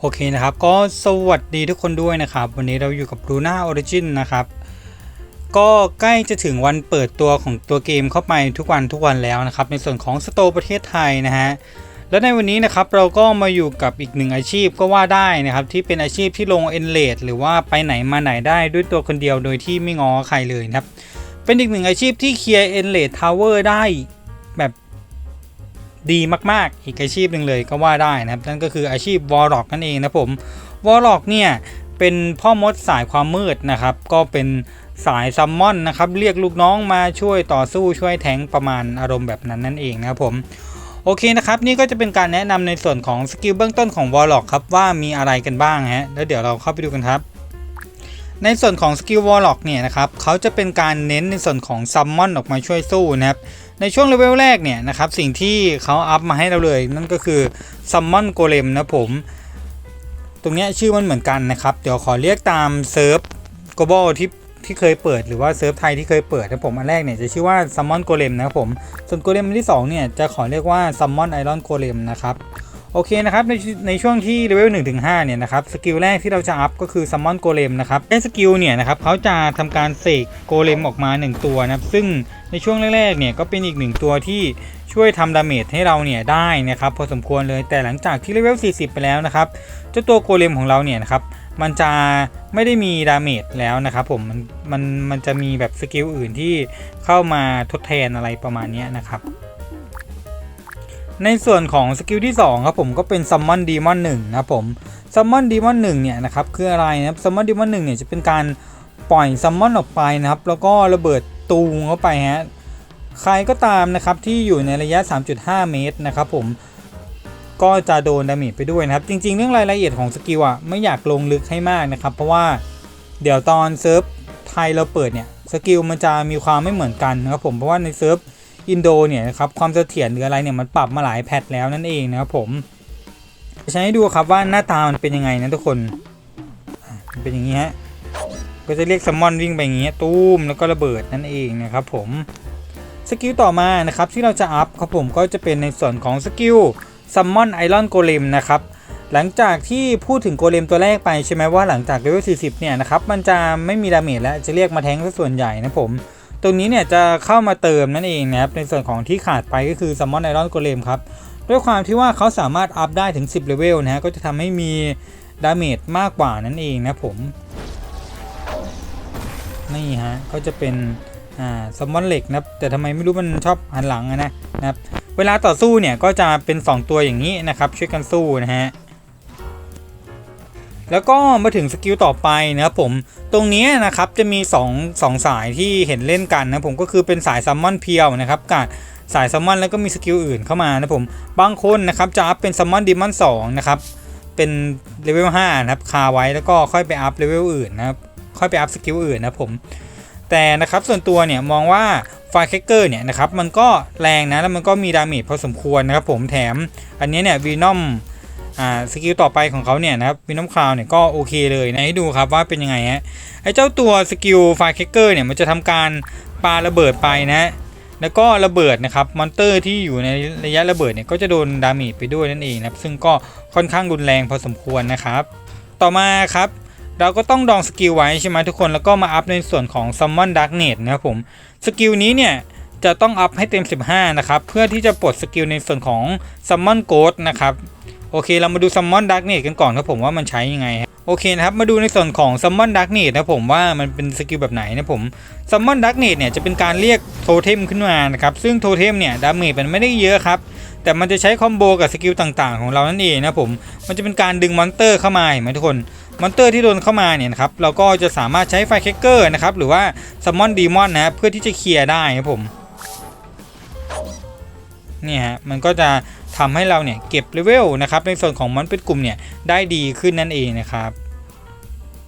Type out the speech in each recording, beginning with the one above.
โอเคนะครับก็สวัสดีทุกคนด้วยนะครับ วันนี้เราอยู่กับ Luna Origin นะครับ ก็ใกล้จะถึงวันเปิดตัวของตัวเกมเข้าไปทุกวันทุกวันแล้วนะครับ ในส่วนของสโตประเทศไทยนะฮะและในวันนี้นะครับเราก็มาอยู่กับอีกหนึ่งอาชีพก็ว่าได้นะครับ ที่เป็นอาชีพที่ลงเอ็นเลดหรือว่าไปไหนมาไหนได้ด้วยตัวคนเดียวโดยที่ไม่ง้อใครเลยนะครับ เป็นอีกหนึ่งอาชีพที่เคลียร์เอ็นเลดทาวเวอร์ได้แบบดีมากๆ อีกอาชีพหนึ่งเลยก็ว่าได้นะครับ นั่นก็คืออาชีพวอลล็อกนั่นเองนะผมวอลล็อกเนี่ยเป็นพ่อมดสายความมืดนะครับ ก็เป็นสายซัมมอนนะครับ เรียกลูกน้องมาช่วยต่อสู้ช่วยแทงประมาณอารมณ์แบบนั้นนั่นเองนะครับผมโอเคนะครับ นี่ก็จะเป็นการแนะนำในส่วนของสกิลเบื้องต้นของวอลล็อกครับว่ามีอะไรกันบ้างฮะแล้วเดี๋ยวเราเข้าไปดูกันครับ ในส่วนของสกิลวอลล็อกเนี่ยนะครับเขาจะเป็นการเน้นในส่วนของซัมมอนออกมาช่วยสู้นะครับในช่วงเลเวลแรกเนี่ยนะครับสิ่งที่เขาอัพมาให้เราเลย นั่นก็คือซัมมอนโกเลมนะผม ตรงนี้ชื่อมันเหมือนกันนะครับ เดี๋ยวขอเรียกตามเซิร์ฟ global ที่ที่เคยเปิดหรือว่าเซิร์ฟไทยที่เคยเปิดนะผมอันแรกเนี่ยจะชื่อว่า Summon Golem นะครับผมส่วน Golem อันที่2เนี่ยจะขอเรียกว่า Summon Iron Golem นะครับ โอเคนะครับในในช่วงที่เลเวล1ถึง5เนี่ยนะครับสกิลแรกที่เราจะอัพก็คือ Summon Golem นะครับไอ้สกิลเนี่ยนะครับเขาจะทำการเสกโกเลมออกมา 1 ตัวนะครับซึ่งในช่วงแรกๆเนี่ยก็เป็นอีกหนึ่งตัวที่ช่วยทำดาเมจให้เราเนี่ยได้นะครับพอสมควรเลยแต่หลังจากที่เลเวล 40 ไปแล้วนะครับเจ้าตัวโกเลมของเราเนี่ยนะครับมันจะไม่ได้มีดาเมจแล้วนะครับผมมันมันมันจะมีแบบสกิลอื่นที่เข้ามาทดแทนอะไรประมาณนี้นะครับ ในส่วนของสกิลที่ 2 ครับผมก็เป็น Summon Demon 1นะครับผม Summon Demon 1เนี่ยนะครับคืออะไรนะครับ Summon Demon 1เนี่ยจะเป็นการปล่อย Summon ออกไปนะครับ แล้วก็ระเบิดตูงเข้าไปฮะใครก็ตามนะครับที่อยู่ในระยะ 3.5 เมตรนะครับผมก็จะโดนดาเมจไปด้วยนะครับ จริง ๆ เรื่องรายละเอียดของสกิลอะไม่อยากลงลึกให้มากนะครับ เพราะว่าเดี๋ยวตอนเซิร์ฟไทยเราเปิดเนี่ยสกิลมันจะมีความไม่เหมือนกันนะครับผมเพราะว่าในเซิร์ฟ อินโดเนี่ยครับความเสถียรหรืออะไรเนี่ยมันปรับมาหลายแพทแล้วนั่นเองนะครับผมจะใช้ให้ดูครับว่าหน้าตามันเป็นยังไงนะทุกคนเป็นอย่างนี้ฮะก็จะเรียกซัมมอนวิ่งไปอย่างนี้ตู้มแล้วก็ระเบิดนั่นเองนะครับผมสกิลต่อมานะครับที่เราจะอัพครับผมก็จะเป็นในส่วนของสกิลซัมมอนไอรอนโกเลมนะครับหลังจากที่พูดถึงโกเลมตัวแรกไปใช่ไหมว่าหลังจากเลเวล40 เนี่ยนะครับมันจะไม่มีดาเมจแล้วจะเรียกมาแทงซะส่วนใหญ่นะผม ตรงนี้เนี่ยจะเข้ามาเติมนั่นเองนะครับในส่วนของที่ขาดไปก็คือซัมมอนไอรอนโกเลมครับด้วยความที่ว่าเขาสามารถอัพได้ถึง 10เลเวลนะฮะก็จะทำให้มีดาเมจมากกว่านั่นเองนะผมนี่ฮะก็จะเป็นอ่าซัมมอนเหล็กนะครับแต่ทำไมไม่รู้มันชอบหันหลังนะนะครับเวลาต่อสู้เนี่ยก็จะเป็น 2 ตัวอย่างนี้นะครับช่วยกันสู้นะฮะ แล้วก็มาถึงสกิลต่อไปนะครับผมตรงนี้นะครับจะมี2 2สายที่เห็นเล่นกันนะผมก็คือเป็นสายซัมมอนเพียวนะครับกับสายซัมมอนแล้วก็มีสกิลอื่นเข้ามานะผมบางคนนะครับจะอัพเป็นซัมมอนดิมอน2นะครับเป็นเลเวล5นะครับคาไว้แล้วก็ค่อยไปอัพเลเวลอื่นนะครับค่อยไปอัพสกิลอื่นนะผมแต่นะครับส่วนตัวเนี่ยมองว่าไฟแคคเกอร์เนี่ยนะครับมันก็แรงนะแล้วมันก็มีดาเมจพอสมควรนะครับผมแถมอันนี้เนี่ยวีนอม อ่าสกิลต่อไปของเขาเนี่ยนะครับวีนอมคลาวเนี่ยก็โอเคเลยนะให้ดูครับว่าเป็นยังไงฮะไอ้เจ้าตัวสกิลไฟแคคเกอร์เนี่ยมันจะทำการปาระเบิดไปนะแล้วก็ระเบิดนะครับมอนเตอร์ที่อยู่ในระยะระเบิดเนี่ยก็จะโดนดาเมจไปด้วยนั่นเองนะครับซึ่งก็ค่อนข้างรุนแรงพอสมควรนะครับ ต่อมาครับเราก็ต้องดองสกิลไว้ใช่ไหมทุกคนแล้วก็มาอัพในส่วนของ Summon Darknet นะครับผมสกิลนี้เนี่ยจะต้องอัพให้เต็ม 15 นะครับ เพื่อที่จะปลดสกิลในส่วนของ Summon Ghost นะครับ โอเคเรามาดู Summon Darknet กันก่อนครับผมว่ามันใช้ยังไงฮะโอเคนะครับมาดูในส่วนของ Summon Darknet นะผมว่ามันเป็นสกิลแบบไหนนะผม Summon Darknet เนี่ยจะเป็นการเรียกโทเทมขึ้นมานะครับซึ่งโทเทมเนี่ยดาเมจมันไม่ได้เยอะครับแต่มันจะใช้คอมโบกับสกิลต่างๆ ของเรานั่นเองนะผมมันจะเป็นการดึงมอนเตอร์เข้ามาเห็นไหมทุกคนมอนเตอร์ที่โดนเข้ามาเนี่ยนะครับเราก็จะสามารถใช้ไฟแคคเกอร์นะครับหรือว่าซัมมอนดีมอนนะครับเพื่อที่จะเคลียร์ได้ครับผม เนี่ยฮะมันก็จะทำให้เราเนี่ยเก็บเลเวลนะครับในส่วนของมอนเป็นกลุ่มเนี่ยได้ดีขึ้นนั่นเองนะครับ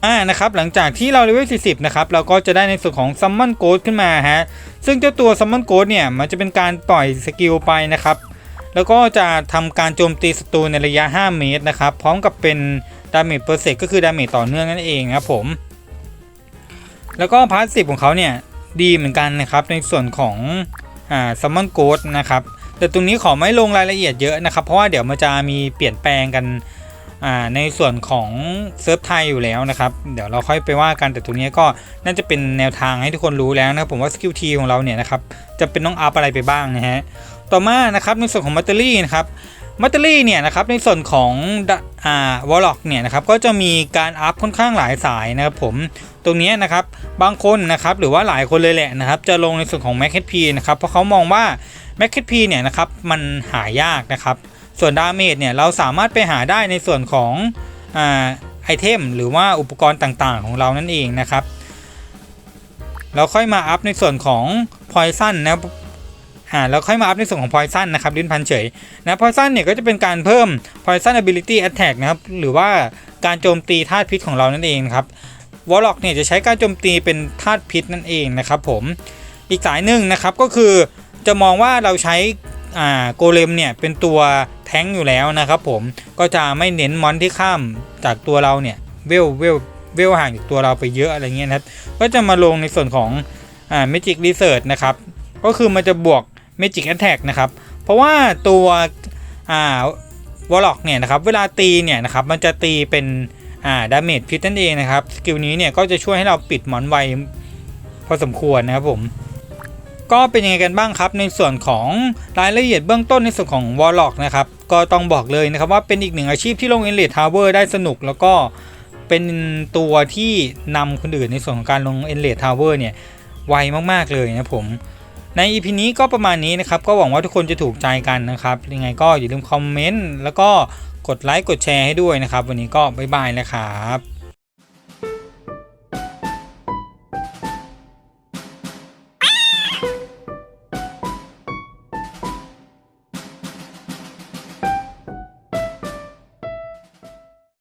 อ่านะครับหลังจากที่เราเลเวล40นะครับเราก็จะได้ในส่วนของซัมมอนโกดขึ้นมาฮะซึ่งเจ้าตัวซัมมอนโกดเนี่ยมันจะเป็นการปล่อยสกิลไปนะครับแล้วก็จะทำการโจมตีศัตรูในระยะ 5 เมตรนะครับพร้อมกับเป็นดาเมจเปอร์เซ็ตก็คือดาเมจต่อเนื่องนั่นเองครับผมแล้วก็พาสซีฟของเขาเนี่ยดีเหมือนกันนะครับในส่วนของอ่าซัมมอนโกดนะครับ แต่ตรงนี้ขอไม่ลงรายละเอียดเยอะนะครับ เพราะว่าเดี๋ยวมันจะมีเปลี่ยนแปลงกันในส่วนของเซิร์ฟไทยอยู่แล้วนะครับ เดี๋ยวเราค่อยไปว่ากันแต่ตรงนี้ก็น่าจะเป็นแนวทางให้ทุกคนรู้แล้วนะครับผมว่าสกิลทีของเราเนี่ยนะครับจะเป็นต้องอัพอะไรไปบ้างนะฮะต่อมานะครับในส่วนของแบตเตอรี่นะครับแบตเตอรี่เนี่ยนะครับในส่วนของอ่าวอลล็อกเนี่ยนะครับก็จะมีการอัพค่อนข้างหลายสายนะครับผมตรงนี้นะครับบางคนนะครับหรือว่าหลายคนเลยแหละนะครับจะลงในส่วนของ Mac HP นะครับเพราะเขามองว่า แมคคิพีเนี่ยนะครับมันหายากนะครับ ส่วนดาเมจเนี่ยเราสามารถไปหาได้ในส่วนของอาไอเทมหรือว่าอุปกรณ์ต่างๆ ของเรานั่นเองนะครับ เราค่อยมาอัพในส่วนของพอยซันนะครับอ่าเราค่อยมาอัพในส่วนของพอยซันนะครับลิ้นพันเฉยนะพอยซันเนี่ยก็จะเป็นการเพิ่ม poison ability attack นะครับหรือว่าการโจมตีธาตุพิษของเรานั่นเองครับวอลล็อกเนี่ยจะใช้การโจมตีเป็นธาตุพิษนั่นเองนะครับผมอีกสายหนึ่งนะครับก็คือ จะมองว่าเราใช้โกเลมเนี่ยเป็นตัวแท้งอยู่แล้วนะครับผมก็จะไม่เน้นมอนที่ข้ามจากตัวเราเนี่ยเวลเวลเวลห่างจากตัวเราไปเยอะอะไรเงี้ยนะครับก็จะมาลงในส่วนของเมจิกรีเสิร์ชนะครับก็คือมันจะบวกเมจิกแอ t แทกนะครับเพราะว่าตัวอ่าวอลล็อกเนี่ยนะครับเวลาตีเนี่ยนะครับมันจะตีเป็นอ่าดาเมจพิษนั่นเองนะครับสกิลนี้เนี่ยก็จะช่วยให้เราปิดมอนไวพอสมควรนะครับผม ก็เป็นยังไงกันบ้างครับในส่วนของรายละเอียดเบื้องต้นในส่วนของ Warlock นะครับก็ต้องบอกเลยนะครับว่าเป็นอีกหนึ่งอาชีพที่ลง e n l a t e Tower ได้สนุกแล้วก็เป็นตัวที่นำคนอื่นในส่วนของการลง e n l a t e Tower เนี่ยไวมากๆเลยนะผมใน EP นี้ก็ประมาณนี้นะครับ ก็หวังว่าทุกคนจะถูกใจกันนะครับ ยังไงก็อย่าลืมคอมเมนต์แล้วก็กดไลค์กดแชร์ให้ด้วยนะครับ วันนี้ก็บ๊ายบายแล้วครับ